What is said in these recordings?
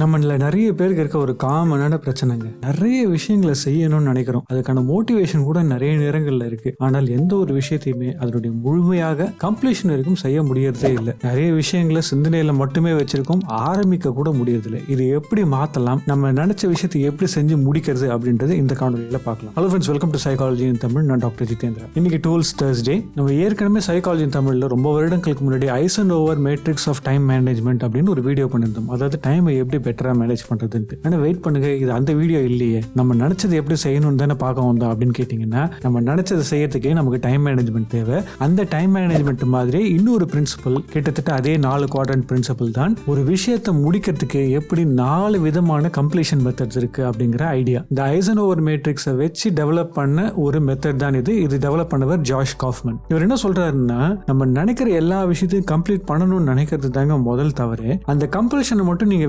நம்மள நிறைய பேருக்கு இருக்க ஒரு காமனான பிரச்சனைங்க. நிறைய விஷயங்களை செய்யணும்னு நினைக்கிறோம். அதுக்கான மோட்டிவேஷன் கூட நிறைய நேரங்கள்ல இருக்கு. ஆனால் எந்த ஒரு விஷயத்தையுமே அதனுடைய முழுமையாக கம்ப்ளீஷன் வரைக்கும் செய்ய முடியறதே இல்லை. நிறைய விஷயங்களை சிந்தனையில மட்டுமே வச்சிருக்கோம். ஆரம்பிக்க கூட முடியறதில்ல. இது எப்படி மாத்தலாம்? நம்ம நினைச்ச விஷயத்தை எப்படி செஞ்சு முடிக்கிறது அப்படின்றது இந்த காணொலியில பார்க்கலாம். Hello friends welcome to psychology in Tamil நான் டாக்டர் ஜிதேந்திரா இன்னைக்கு டூல்ஸ் தேர்ஸ்டே நம்ம ஏற்கனவே சைக்காலஜி இன் தமிழ்ல ரொம்ப வருடங்களுக்கு முன்னாடி Eisenhower matrix of time management அப்படின்னு ஒரு வீடியோ பண்ணியிருந்தோம். அதாவது டைமை எப்படி பெட்டரா மேனேஜ் பண்றதுன்ட்டு. ஆனால் வெயிட் பண்ணுங்க இது அந்த வீடியோ இல்லையே. நம்ம நினைச்சது எப்படி செய்யணும்னு தானே பார்க்க வந்தோம் அப்படின்னு கேட்டிங்கன்னா நம்ம நினைச்சதை செய்யறதுக்கே நமக்கு டைம் மேனேஜ்மெண்ட் தேவை. அந்த டைம் மேனேஜ்மெண்ட் மாதிரி இன்னொரு பிரின்சிபல் கிட்டத்தட்ட அதே நாலு குவாட்ரண்ட் பிரின்சிபல் தான் ஒரு விஷயத்தை முடிக்கிறதுக்கு எப்படி நாலு விதமான கம்ப்ளீஷன் மெத்தட்ஸ் இருக்கு அப்படிங்கிற ஐடியா இந்த ஐசன் ஓவர் மேட்ரிக்ஸை வச்சு டெவலப் பண்ண ஒரு மெத்தட் தான் இது. இது டெவலப் பண்ணவர் ஜாஷ் காஃப்மன் இவர் என்ன சொல்றாருன்னா நம்ம நினைக்கிற எல்லா விஷயத்தையும் கம்ப்ளீட் பண்ணணும்னு நினைக்கிறது தாங்க முதல் தவறு. அந்த கம்பல்ஷனை மட்டும் நீங்க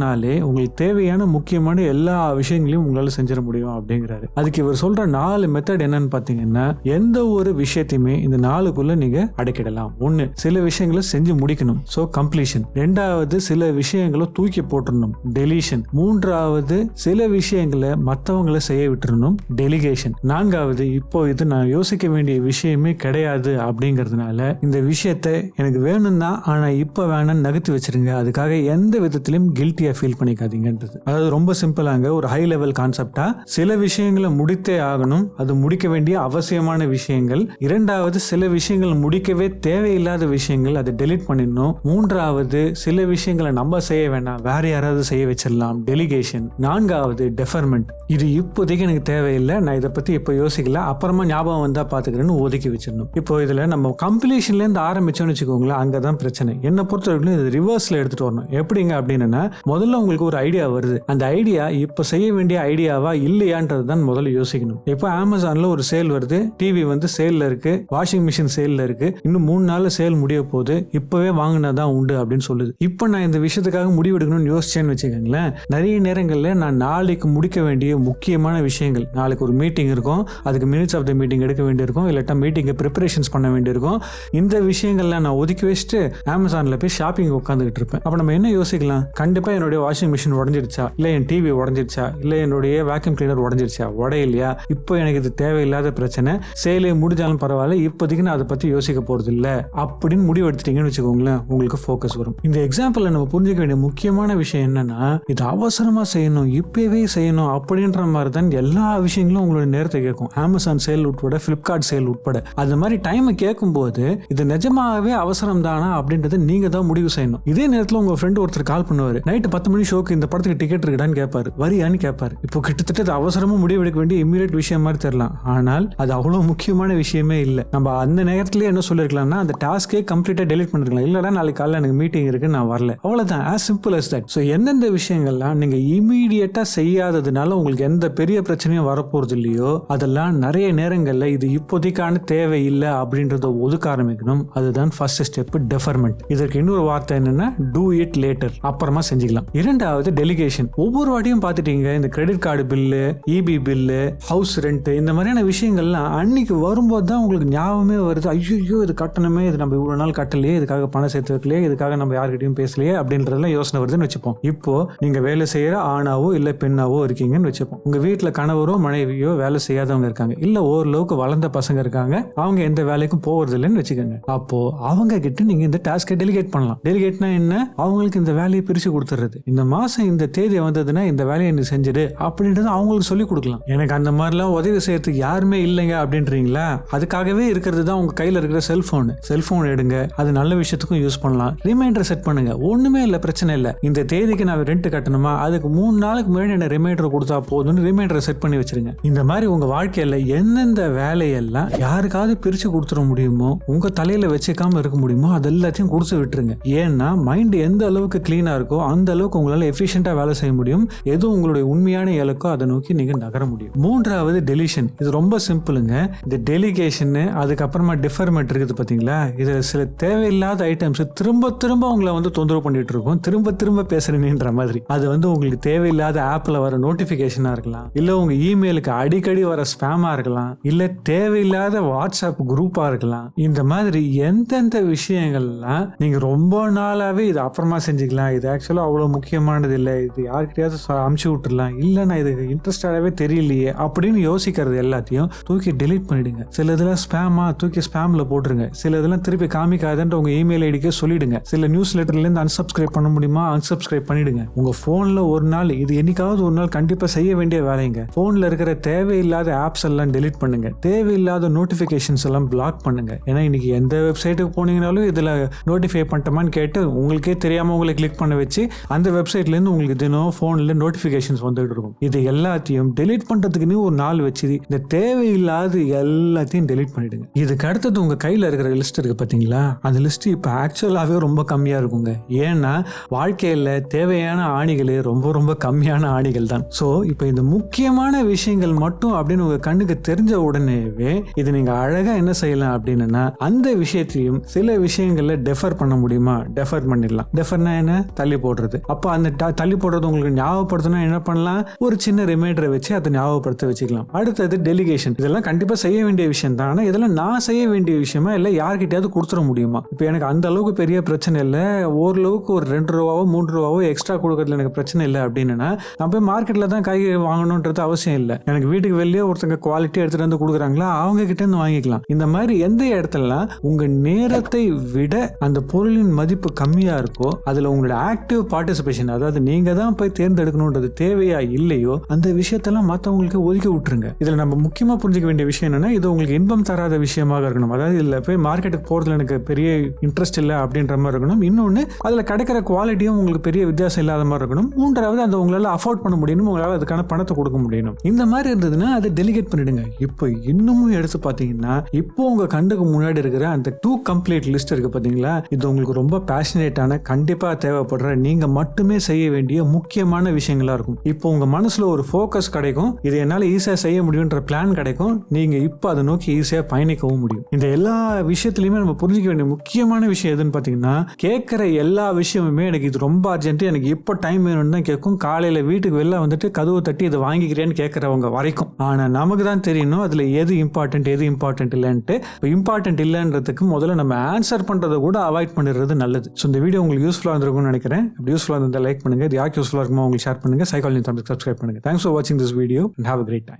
வச்சுக்கலனாலே உங்களுக்கு தேவையான முக்கியமான எல்லா விஷயங்களையும் உங்களால் செஞ்சிட முடியும் அப்படிங்கிறாரு. அதுக்கு இவர் சொல்ற நாலு மெத்தட் என்னன்னு பாத்தீங்கன்னா எந்த ஒரு விஷயத்தையுமே இந்த நாளுக்குள்ள நீங்க அடைக்கிடலாம். ஒண்ணு சில விஷயங்களை செஞ்சு முடிக்கணும். சோ கம்ப்ளீஷன் ரெண்டாவது சில விஷயங்களை தூக்கி போட்டுடணும் டெலிஷன் மூன்றாவது சில விஷயங்களை மற்றவங்களை செய்ய விட்டுறணும். டெலிகேஷன் நான்காவது இப்போ இது நான் யோசிக்க வேண்டிய விஷயமே கிடையாது அப்படிங்கிறதுனால இந்த விஷயத்தை எனக்கு வேணும்னா ஆனா இப்போ வேணாம்னு நகர்த்தி வச்சிருங்க. அதுக்காக எந்த விதத்திலும் கில்ட்டியாக ஃபீல் பண்ணிக்காதீங்கன்றது. அதாவது ரொம்ப சிம்பிளாங்க ஒரு ஹை லெவல் கான்செப்டா சில விஷயங்களை முடித்தே ஆகணும். அது முடிக்க வேண்டிய அவசியமான விஷயங்கள். இரண்டாவது சில விஷயங்கள் முடிக்கவே தேவையில்லாத விஷயங்கள் அதை டெலீட் பண்ணிடணும். மூன்றாவது சில விஷயங்களை நம்ம செய்ய வேண்டாம் வேற யாராவது செய்ய வச்சிடலாம். டெலிகேஷன் நான்காவது டெஃபர்மெண்ட் இது இப்போதைக்கு எனக்கு தேவையில்லை. நான் இதை பத்தி இப்போ யோசிக்கல. அப்புறமா ஞாபகம் வந்தா பாத்துக்கிறேன்னு ஒதுக்கி வச்சிடணும். இப்போ இதுல நம்ம கம்ப்ளீஷன்ல இருந்து ஆரம்பிச்சோம்னு வச்சுக்கோங்களேன் அங்கதான் பிரச்சனை. என்னை பொறுத்த வரைக்கும் இது ரிவர்ஸ்ல எடுத்துட்டு வரணும். எப்படிங்க அப்படின்னா முதல்ல உங்களுக்கு ஒரு ஐடியா வருது. அந்த ஐடியா இப்போ செய்ய வேண்டிய ஐடியாவா இல்லையான்றது தான் முதல்ல யோசிக்கணும். இப்போ அமேசான்ல ஒரு சேல் வருது. டிவி வந்து சேல்ல இருக்கு. வாஷிங் மிஷின் சேல்ல இருக்கு. இன்னும் மூணு நாள் சேல் முடிய போகுது. இப்பவே வாங்கினாதான் உண்டு அப்படின்னு சொல்லுது. இப்போ நான் இந்த விஷயத்துக்காக முடிவெடுக்கணும்னு யோசிச்சேன்னு வச்சுக்கோங்களேன். நிறைய நேரங்களில் நான் நாளைக்கு முடிக்க வேண்டிய முக்கியமான விஷயங்கள். நாளைக்கு ஒரு மீட்டிங் இருக்கும். அதுக்கு மினிட்ஸ் ஆஃப் த மீட்டிங் எடுக்க வேண்டியிருக்கும். இல்லாட்டா மீட்டிங்கை ப்ரிப்பரேஷன்ஸ் பண்ண வேண்டியிருக்கும். இந்த விஷயங்கள்லாம் நான் ஒதுக்கி வச்சுட்டு அமேசானில் போய் ஷாப்பிங் உட்காந்துக்கிட்டு இருப்பேன். அப்போ நம்ம என்ன யோசிக்கலாம்? கண்டிப்பாக என்னுடைய வாஷிங் மிஷின் உடஞ்சிருச்சா? இல்லை என் டிவி உடஞ்சிருச்சா? இல்லை என்னுடைய வேக்யூம் கிளீனர் உடஞ்சிருச்சா? உடையிலையா? இப்போ எனக்கு இது தேவையில்லாத பிரச்சனை. சேலே முடிஞ்சாலும் பரவாயில்ல. இப்போதைக்கு நான் அதை பற்றி யோசிக்க போகிறது இல்லை அப்படின்னு முடிவு எடுத்துட்டீங்கன்னு வச்சுக்கோங்களேன் உங்களுக்கு ஃபோக்கஸ் வரும். இந்த எக்ஸாம்பிளில் நம்ம புரிஞ்சுக்க வேண்டிய முக்கியமான விஷயம் என்னன்னா இது அவசரமாக செய்யணும் இப்போவே செய்யணும் அப்படின்ற மாதிரி தான் எல்லா விஷயங்களும் உங்களோட நேரத்தை கேட்கும். அமேசான் சேல் உட்பட ஃப்ளிப்கார்ட் சேல் உட்பட. அது மாதிரி டைமை கேட்கும்போது இது நிஜமாகவே அவசரம் தானா அப்படின்றத நீங்க தான் முடிவு செய்யணும். இதே நேரத்தில் உங்க ஃப்ரெண்டு ஒருத்தர் கால் பண்ணுவார். நைட்டு பத்து மணி ஷோக்கு இந்த படத்துக்கு டிக்கெட் இருக்குடான்னு கேட்பாரு வரியான்னு கேட்பாரு இப்போ கிட்டத்தட்ட அவசரமும் முடிவெடுக்க வேண்டிய இம்மீடியட் விஷயம் மாதிரி தெரியலாம். ஆனால் அது அவ்வளோ முக்கியமான விஷயமே இல்லை. நம்ம அந்த நேரத்துலேயே என்ன சொல்லிருக்கலாம்னா அந்த டாஸ்க்கே கம்ப்ளீட்டாக டெலிட் பண்ணிருக்கலாம். இல்லைடா நாளைக்கு காலையில் எனக்கு மீட்டிங் இருக்குது நான் வரல. அவ்வளோதான் as simple as that so எந்தெந்த விஷயங்கள்லாம் நீங்கள் இமீடியட்டாக செய்யாததுனால உங்களுக்கு எந்த பெரிய பிரச்சனையும் வரப்போறது இல்லையோ அதெல்லாம் நிறைய நேரங்களில் இது இப்போதைக்கான தேவை இல்லை அப்படின்றத ஒதுக்க ஆரம்பிக்கணும். அதுதான் ஃபர்ஸ்ட் ஸ்டெப் டெஃபர்மெண்ட் இதற்கு இன்னொரு வார்த்தை என்னன்னா டூ இட் லேட்டர் அப்புறமா செஞ்சுக்கலாம். இரண்டாவது டெலிகேஷன் ஒவ்வொரு வாட்டியும் பார்த்துட்டீங்க இந்த credit card bill EB bill house rent இந்த மாதிரியான விஷயங்கள்லாம் அன்னைக்கு வரும்போது தான் உங்களுக்கு ஞாபகமே வருது. ஐயோ இது கட்டணமே இது நம்ம இவ்வளோ நாள் கட்டலையே இதுக்காக பணம் சேர்த்து வைக்கலையே இதுக்காக நம்ம யார்கிட்டயும் பேசலையே அப்படின்றதெல்லாம் யோசனை வருதுன்னு வச்சுப்போம். இப்போ நீங்க வேலை செய்யற ஆணாவோ இல்ல பெண்ணாவோ இருக்கீங்கன்னு வச்சுப்போம். உங்க வீட்டுல கணவரோ மனைவியோ வேலை செய்யாதவங்க இருக்காங்க. இல்ல ஓரளவுக்கு வளர்ந்த பசங்க இருக்காங்க. அவங்க எந்த வேலைக்கும் போறது இல்லைன்னு வச்சுக்கோங்க. அப்போ அவங்க கிட்ட நீங்க இந்த டாஸ்கை டெலிகேட் பண்ணலாம். டெலிகேட்னா என்ன? அவங்களுக்கு இந்த வேலையை பிரிச்சு கொடுத்துறது. இந்த மாசம் இந்த தேதி வந்ததுன்னா இந்த வேலையை நீ செஞ்சிடு அப்படின்றத அவங்களுக்கு சொல்லி கொடுக்கலாம். எனக்கு அந்த மாதிரிலாம் உதவி செய்யறதுக்கு யாருமே இல்லைங்க அப்படின்றீங்களா? அதுக்காகவே இருக்கிறது தான் உங்க கையில இருக்கிற செல்போன் செல்போன் எடுங்க. அது நல்ல விஷயத்துக்கும் யூஸ் பண்ணலாம். ரிமைண்டர் செட் பண்ணுங்க. ஒண்ணுமே இல்லை பிரச்சனை இல்லை. இந்த தேதிக்கு நான் ரெண்ட் கட்டணுமா? அதுக்கு மூணு நாளுக்கு முன்னாடி என்ன ரிமைண்டர் கொடுத்தா போதும்னு ரிமைண்டரை செட் பண்ணி வச்சிருங்க. இந்த மாதிரி உங்க வாழ்க்கையில எந்தெந்த வேலையெல்லாம் யாருக்காவது பிரிச்சு கொடுத்துட முடியுமோ உங்க தலையில வச்சுக்காம இருக்க முடியுமோ அது எல்லாத்தையும் கொடுத்து விட்டுருங்க. ஏன்னா மைண்ட் எந்த அளவுக்கு கிளீனா இருக்கோ அந்த அளவுக்கு உங்களால் எஃபிஷியண்டாக வேலை செய்ய முடியும். எது உங்களுடைய உண்மையான இலக்கோ அதை நோக்கி நீங்கள் நகர முடியும். மூன்றாவது டெலிஷன் இது ரொம்ப சிம்பிளுங்க இந்த டெலிகேஷன் அதுக்கப்புறமா டிஃபர்மெண்ட் இருக்குது பார்த்தீங்களா இதில் சில தேவையில்லாத ஐட்டம்ஸ் திரும்ப திரும்ப உங்களை வந்து தொந்தரவு பண்ணிட்டு இருக்கும். திரும்ப திரும்ப பேசுறீங்கன்ற மாதிரி. அது வந்து உங்களுக்கு தேவையில்லாத ஆப்ல வர நோட்டிஃபிகேஷனாக இருக்கலாம். இல்லை உங்க இமெயிலுக்கு அடிக்கடி வர ஸ்பேமா இருக்கலாம். இல்லை தேவையில்லாத வாட்ஸ்அப் குரூப்பா இருக்கலாம். இந்த மாதிரி எந்தெந்த விஷயங்கள்லாம் நீங்க ரொம்ப நாளாவே இது அப்புறமா செஞ்சுக்கலாம். இது ஆக்சுவலாக அவ்வளோ முக்கியமானது இல்லை இது யார்கிட்டயாவது அமுச்சு விட்டுடலாம் இல்லை நான் இதுக்கு இன்ட்ரெஸ்டாகவே தெரியலையே அப்படின்னு யோசிக்கிறது எல்லாத்தையும் தூக்கி டெலீட் பண்ணிடுங்க. சில இதெல்லாம் ஸ்பேமா தூக்கி ஸ்பேமில் போட்டுருங்க. சில இதெல்லாம் திருப்பி காமிக்காதுன்ற உங்கள் இமெயில் ஐடிக்கே சொல்லிடுங்க. சில நியூஸ் லெட்டர்லேருந்து அன்சப்ஸ்கிரைப் பண்ண முடியுமா? அன்சப்ஸ்கிரைப் பண்ணிடுங்க. உங்கள் ஃபோனில் ஒரு நாள் இது என்னைக்காவது ஒரு நாள் கண்டிப்பாக செய்ய வேண்டிய வேலைங்க. ஃபோனில் இருக்கிற தேவையில்லாத ஆப்ஸ் எல்லாம் டெலீட் பண்ணுங்க. தேவையில்லாத நோட்டிஃபிகேஷன்ஸ் எல்லாம் பிளாக் பண்ணுங்க. ஏன்னா இன்னைக்கு எந்த வெப்சைட்டுக்கு போனீங்கனாலும் இதில் நோட்டிஃபை பண்ணிட்டோமான்னு கேட்டு உங்களுக்கே தெரியாமல் உங்களை கிளிக் பண்ண வச்சு அந்த வெப்சைட்லேருந்து உங்களுக்கு தினம் ஃபோனில் நோட்டிஃபிகேஷன்ஸ் வந்துகிட்டு இருக்கும். இது எல்லாத்தையும் டெலீட் பண்ணுறதுக்குன்னு ஒரு நாள் வச்சு இந்த தேவையில்லாத எல்லாத்தையும் டெலிட் பண்ணிடுங்க. இதுக்கு அடுத்தது உங்கள் கையில் இருக்கிற லிஸ்ட் இருக்குது பார்த்தீங்களா அந்த லிஸ்ட் இப்போ ஆக்சுவலாகவே ரொம்ப கம்மியாக இருக்குங்க. ஏன்னா வாழ்க்கையில் தேவையான ஆணிகளே ரொம்ப ரொம்ப கம்மியான ஆணிகள் தான். ஸோ இப்போ இந்த முக்கியமான விஷயங்கள் மட்டும் அப்படின்னு உங்கள் கண்ணுக்கு தெரிஞ்ச உடனேவே இது நீங்கள் அழகாக என்ன செய்யலாம் அப்படின்னா அந்த விஷயத்தையும் சில விஷயங்களில் டெஃபர் பண்ண முடியுமா? டெஃபர் பண்ணிடலாம். டெஃபர்னா என்ன? தள்ளி போடுறது. அப்போ அந்த ட- தள்ளி போடுறது உங்களுக்கு ஞாபகப்படுத்தணும் என்ன பண்ணலாம்? ஒரு சின்ன ரிமைண்டரை வச்சு அதை ஞாபகப்படுத்த வச்சுக்கலாம். அடுத்தது டெலிகேஷன் இதெல்லாம் கண்டிப்பாக செய்ய வேண்டிய விஷயம் தான். ஆனால் இதெல்லாம் நான் செய்ய வேண்டிய விஷயமா இல்லை யார்கிட்டயாவது கொடுத்துட முடியுமா? இப்போ எனக்கு அந்த அளவுக்கு பெரிய பிரச்சனை இல்லை. ஓரளவுக்கு ஒரு ரெண்டு ரூபாவோ மூன்று ரூபாவோ எக்ஸ்ட்ரா கொடுக்கறதுல எனக்கு பிரச்சனை இல்லை அப்படின்னா நான் போய் மார்க்கெட்டில் தான் காய்கறி வாங்கணுன்றது அவசியம் இல்லை. எனக்கு வீட்டுக்கு வெளியே ஒருத்தங்க குவாலிட்டி எடுத்துகிட்டு வந்து கொடுக்குறாங்களா அவங்க கிட்ட இருந்து வாங்கிக்கலாம். இந்த மாதிரி எந்த இடத்துலலாம் உங்கள் நேரத்தை விட அந்த பொருளின் மதிப்பு கம்மியாக இருக்கோ அதில் உங்களோட ஆக்டிவ் பார்ட்டிசிபேஷன் அதாவது நீங்கள் தான் போய் தேர்ந்தெடுக்கணுன்றது தேவையா இல்லையோ அந்த விஷயத்தெல்லாம் மற்றவங்களுக்கு ஒதுக்கி விட்டுருங்க. இதில் நம்ம முக்கியமாக புரிஞ்சுக்க வேண்டிய விஷயம் என்னன்னா இது உங்களுக்கு இன்பம் தராத விஷயமாக இருக்கணும். அதாவது இதில் போய் மார்க்கெட்டுக்கு போகிறதுல எனக்கு பெரிய இன்ட்ரெஸ்ட் இல்லை அப்படின்ற மாதிரி இருக்கணும். இன்னொன்று அதில் கிடைக்கிற குவாலிட்டியும் உங்களுக்கு பெரிய வித்தியாசம் இல்லாத மாதிரி இருக்கணும். மூன்றாவது அந்த உங்களால் அஃபோர்ட் பண்ண முடியணும். உங்களால் அதுக்கான பணத்தை கொடுக்க முடியணும். இந்த மாதிரி இருந்ததுன்னா அதை டெலிகேட் பண்ணிடுங்க. இப்போ இன்னமும் எடுத்து பார்த்தீங்கன்னா இப்போ உங்கள் கண்டுக்கு முன்னாடி இருக்கிற அந்த டூ கம்ப்ளீட் லிஸ்ட் இருக்கு பார்த்தீங்களா? இது உங்களுக்கு ரொம்ப பேஷனேட்டான கண்டிப்பாக தேவைப்படுற நீங்கள் மட்டுமே செய்ய வேண்டிய முக்கியமான விஷயங்களா இருக்கும். இப்போ உங்கள் மனசில் ஒரு ஃபோக்கஸ் கிடைக்கும். இது என்னால் ஈஸியாக செய்ய முடியுன்ற பிளான் கிடைக்கும். நீங்கள் இப்போ அதை நோக்கி ஈஸியாக பயணிக்கவும் முடியும். இந்த எல்லா விஷயத்துலையுமே நம்ம புரிஞ்சிக்க வேண்டிய முக்கியமான விஷயம் எதுன்னு பார்த்தீங்கன்னா கேட்குற எல்லா விஷயமுமே எனக்கு இது ரொம்ப அர்ஜென்ட்டு எனக்கு இப்போ டைம் வேணும்னு தான் கேட்கும். காலையில் வீட்டுக்கு வெளில வந்துட்டு கதவை தட்டி இதை வாங்கிக்கிறேன்னு கேட்குறவங்க வரைக்கும். ஆனால் நமக்கு தான் தெரியணும் அதில் எது இம்பார்ட்டன்ட் எது இம்பார்ட்டன்ட் இல்லைன்ட்டு. இப்போ இம்பார்ட்டன்ட் இல்லைன்றதுக்கு முதல்ல நம்ம ஆன்சர் பண்ணுறதை கூட அவாய்ட் பண்ணிடுறது நல்லது. ஸோ இந்த வீடியோ உங்களுக்கு யூஸ்ஃபுல்லாக இருந்திருக்கும்னு நினைக்கிறேன். அப்படி யூஸ்ஃபுல்லாக இருந்தால் லைக் பண்ணுங்கள் இது யாருக்கு யூஸ்ஃபுல்லாக இருக்குமோ உங்களுக்கு ஷேர் பண்ணுங்கள் சைக்காலஜி தமிழ் சப்ஸ்கிரைப் பண்ணுங்கள் தேங்க்ஸ் ஃபார் வாட்சிங் this video and have a great time